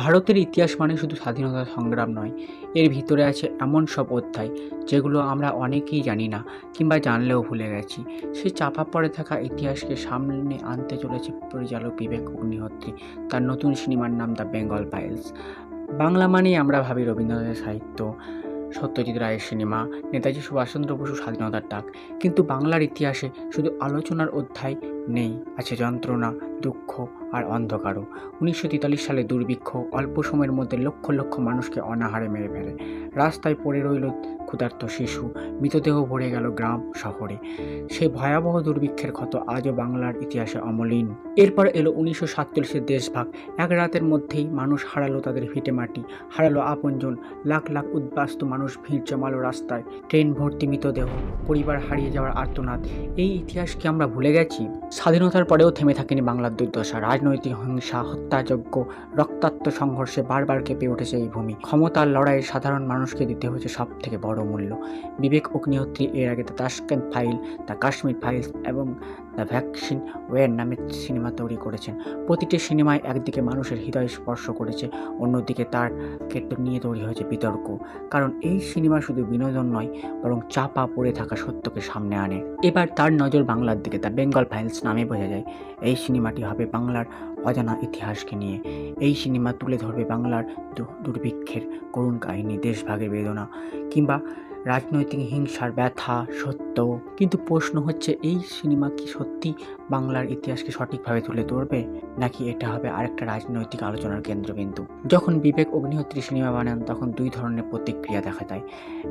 ভারতের ইতিহাস মানে শুধু স্বাধীনতা সংগ্রাম নয়, এর ভিতরে আছে এমন সব অধ্যায় যেগুলো আমরা অনেকেই জানি না কিংবা জানলেও ভুলে গেছি। সে চাপা পড়ে থাকা ইতিহাসকে সামনে আনতে চলেছে পরিচালক বিবেক অগ্নিহোত্রী। তার নতুন সিনেমার নাম দ্য বেঙ্গল ফাইলস বাংলা মানেই আমরা ভাবি রবীন্দ্রনাথের সাহিত্য, সত্যজিৎ রায়ের সিনেমা, নেতাজি সুভাষচন্দ্র বসু স্বাধীনতার ডাক। কিন্তু বাংলার ইতিহাসে শুধু আলোচনার অধ্যায় নেই, আছে যন্ত্রণা দুঃখ আর অন্ধকারও। উনিশশো তেতাল্লিশ সালে দুর্ভিক্ষ অল্প সময়ের মধ্যে লক্ষ লক্ষ মানুষকে অনাহারে মেরে ফেলে। রাস্তায় পড়ে রইল ক্ষুধার্ত শিশু, মৃতদেহ ভরে গেল গ্রাম, শহরে। সেই ভয়াবহ দুর্ভিক্ষের ক্ষত আজও বাংলার ইতিহাসে অমলিন। এরপর এলো উনিশশো সাতচল্লিশের দেশভাগ। এক রাতের মধ্যেই মানুষ হারালো তাদের ভিটে মাটি, হারালো আপনজন। লাখ লাখ উদ্বাস্ত মানুষ ভিড় জমালো রাস্তায়। ট্রেন ভর্তি মৃতদেহ, পরিবার হারিয়ে যাওয়ার আর্তনাদ। এই ইতিহাস কি আমরা ভুলে গেছি? স্বাধীনতার পরেও থেমে থাকেনি বাংলার দুর্দশা, রাজনৈতিক হিংসা, হত্যাযজ্ঞ, রক্তাক্ত সংঘর্ষে বারবার কেঁপে উঠেছে এই ভূমি। ক্ষমতার লড়াইয়ে সাধারণ মানুষকে দিতে হয়েছে সব থেকে বড় মূল্য। বিবেক অগ্নিহোত্রী এর আগে the Tashkent file, the Kashmir files এবং দ্য ভ্যাকসিন ওয়ের নামে সিনেমা তৈরি করেছেন। প্রতিটি সিনেমায় একদিকে মানুষের হৃদয় স্পর্শ করেছে, অন্যদিকে তার ক্ষেত্র নিয়ে তৈরি হয়েছে বিতর্ক। কারণ এই সিনেমা শুধু বিনোদন নয়, বরং চাপা পড়ে থাকা সত্যকে সামনে আনে। এবার তার নজর বাংলার দিকে, দ্য বেঙ্গল ফাইলস নামে বোঝা যায়। এই সিনেমাটি হবে বাংলার অজানা ইতিহাসকে নিয়ে। এই সিনেমা তুলে ধরবে বাংলার দুর্ভিক্ষের করুণ কাহিনী দেশভাগের বেদনা কিংবা রাজনৈতিক হিংসার ব্যথা, সত্য। কিন্তু প্রশ্ন হচ্ছে, এই সিনেমা কি সত্যি বাংলার ইতিহাসকে সঠিকভাবে তুলে ধরবে? নাকি এটা হবে আরেকটা রাজনৈতিক আলোচনার কেন্দ্রবিন্দু? যখন বিবেক অগ্নিহোত্রী সিনেমা বানান, তখন দুই ধরনের প্রতিক্রিয়া দেখা যায়।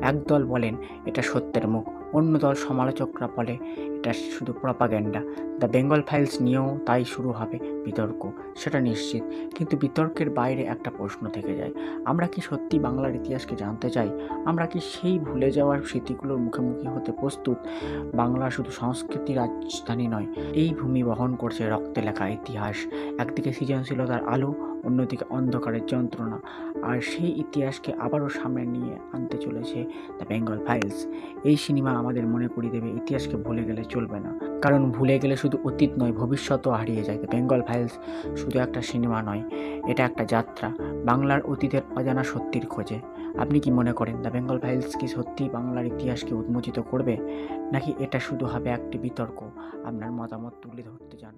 একদল বলেন, এটা সত্যের মুখ। অন্য দল, সমালোচকরা বলে, এটা শুধু প্রপাগ্যান্ডা দ্য বেঙ্গল ফাইলস নিয়েও তাই শুরু হবে। বিতর্ক, সেটা নিশ্চিত। কিন্তু বিতর্কের বাইরে একটা প্রশ্ন থেকে যায়। আমরা কি সত্যি বাংলার ইতিহাসকে জানতে চাই? আমরা কি সেই ভুলে যাওয়ার স্মৃতিগুলোর মুখোমুখি হতে প্রস্তুত? বাংলা শুধু সংস্কৃতি রাজধানী নয়, এই ভূমি বহন করছে রক্তে লেখা ইতিহাস। একদিকে সৃজনশীলতার আলো অন্যদিকে অন্ধকারের যন্ত্রণা আর সেই ইতিহাসকে আবারও সামনে নিয়ে আনতে চলেছে দ্য বেঙ্গল ফাইলস এই সিনেমা আমাদের মনে করিয়ে দেবে, ইতিহাসকে ভুলে গেলে চলবে না। কারণ ভুলে গেলে শুধু অতীত নয় ভবিষ্যতও হারিয়ে যায়। দ্য বেঙ্গল ফাইলস শুধু একটা সিনেমা নয়, এটা একটা যাত্রা। বাংলার অতীতের অজানা সত্যির খোঁজে। আপনি কি মনে করেন দ্য বেঙ্গল ফাইলস কি সত্যি বাংলার ইতিহাসকে উন্মোচিত করবে? নাকি এটা শুধু হবে একটি বিতর্ক? আপনার মতামত তুলে ধরতে চান